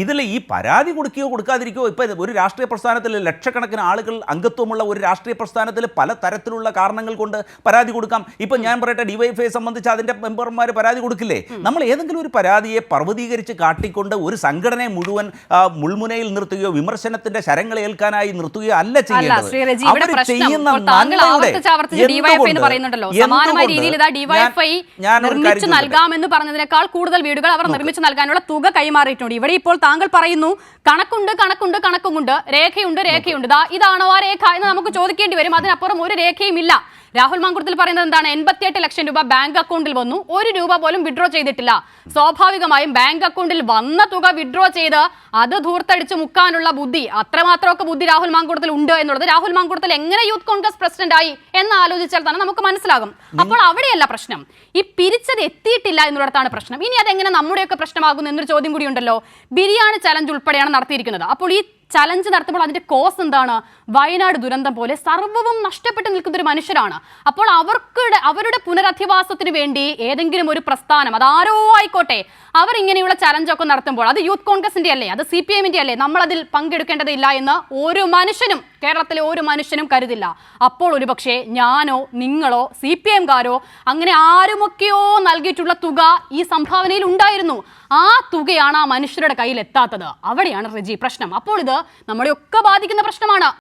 ഇതിൽ ഈ പരാതി കൊടുക്കുകയോ കൊടുക്കാതിരിക്കുകയോ ഇപ്പം ഒരു രാഷ്ട്രീയ പ്രസ്ഥാനത്തിൽ ലക്ഷക്കണക്കിന് ആളുകൾ അംഗത്വമുള്ള ഒരു രാഷ്ട്രീയ പ്രസ്ഥാനത്തിൽ പല തരത്തിലുള്ള കാരണങ്ങൾ കൊണ്ട് പരാതി കൊടുക്കാം. ഇപ്പം ഞാൻ പറയട്ടെ ഡിവൈഫൈ സംബന്ധിച്ച് അതിന്റെ മെമ്പർമാർ പരാതി കൊടുക്കില്ലേ? നമ്മൾ ഏതെങ്കിലും ഒരു പരാതിയെ പർവതീകരിച്ച് കാട്ടിക്കൊണ്ട് ഒരു സംഘടനയെ മുഴുവൻ മുൾമുനയിൽ നിർത്തുകയോ വിമർശനത്തിന്റെ ശരങ്ങളേൽക്കാനായി നിർത്തുകയോ അല്ല ചെയ്യുന്നത് അവർ ചെയ്യുന്ന നിർമ്മിച്ചു നൽകാമെന്ന് പറഞ്ഞതിനേക്കാൾ കൂടുതൽ വീടുകൾ അവർ നിർമ്മിച്ചു നൽകാനുള്ള തുക കൈമാറിയിട്ടുണ്ട്. ഇവിടെ ഇപ്പോൾ താങ്കൾ പറയുന്നു കണക്കുണ്ട് കണക്കുണ്ട് കണക്കുമുണ്ട് രേഖയുണ്ട് രേഖയുണ്ട്. ഇതാണോ ആ രേഖ എന്ന് നമുക്ക് ചോദിക്കേണ്ടി വരും. അതിനപ്പുറം ഒരു രേഖയും ഇല്ല രാഹുൽ മാങ്കുടത്തിൽ പറയുന്നത് എന്താണ്? എൺപത്തിയെട്ട് ലക്ഷം രൂപ ബാങ്ക് അക്കൗണ്ടിൽ വന്നു. ഒരു രൂപ പോലും വിഡ്രോ ചെയ്തിട്ടില്ല. സ്വാഭാവികമായും ബാങ്ക് അക്കൗണ്ടിൽ വന്ന തുക വിഡ്രോ ചെയ്ത് അത് ധൂർത്തടിച്ച് മുക്കാനുള്ള ബുദ്ധി അത്രമാത്രമൊക്കെ ബുദ്ധി രാഹുൽ മാങ്കുടത്തിൽ ഉണ്ട് എന്നുള്ളത് രാഹുൽ മാങ്കുടത്തിൽ എങ്ങനെ യൂത്ത് കോൺഗ്രസ് പ്രസിഡന്റ് ആയി എന്ന് ആലോചിച്ചാൽ തന്നെ നമുക്ക് മനസ്സിലാകും. അപ്പോൾ അവിടെയല്ല പ്രശ്നം. ഈ പിരിച്ചത് എത്തിയിട്ടില്ല എന്നുള്ളടത്താണ് പ്രശ്നം. ഇനി അതെങ്ങനെ നമ്മുടെയൊക്കെ പ്രശ്നമാകുന്നു എന്നൊരു ചോദ്യം കൂടി ഉണ്ടല്ലോ. ബിരിയാണി ചലഞ്ച് ഉൾപ്പെടെയാണ് നടത്തിയിരിക്കുന്നത്. അപ്പോൾ ഈ ചലഞ്ച് നടത്തുമ്പോൾ അതിന്റെ കോസ് എന്താണ്? വയനാട് ദുരന്തം പോലെ സർവവും നഷ്ടപ്പെട്ട് നിൽക്കുന്ന ഒരു മനുഷ്യരാണ്. അപ്പോൾ അവർക്ക് അവരുടെ പുനരധിവാസത്തിന് വേണ്ടി ഏതെങ്കിലും ഒരു പ്രസ്ഥാനം അതാരോ ആയിക്കോട്ടെ അവർ ഇങ്ങനെയുള്ള ചലഞ്ചൊക്കെ നടത്തുമ്പോൾ അത് യൂത്ത് കോൺഗ്രസിന്റെ അല്ലേ അത് സി പി എമ്മിന്റെ അല്ലേ അതിൽ പങ്കെടുക്കേണ്ടതില്ല എന്ന് ഒരു മനുഷ്യനും കേരളത്തിലെ ഒരു മനുഷ്യനും കരുതില്ല. അപ്പോൾ ഒരുപക്ഷെ ഞാനോ നിങ്ങളോ സി പി എംകാരോ അങ്ങനെ ആരുമൊക്കെയോ നൽകിയിട്ടുള്ള തുക ഈ സംഭാവനയിൽ ഉണ്ടായിരുന്നു. ആ തുകയാണ് ആ മനുഷ്യരുടെ കയ്യിൽ എത്താത്തത്. അവിടെയാണ് റിജി പ്രശ്നം. അപ്പോൾ ഇത് നമ്മളെയൊക്കെ ബാധിക്കുന്ന പ്രശ്നമാണ്.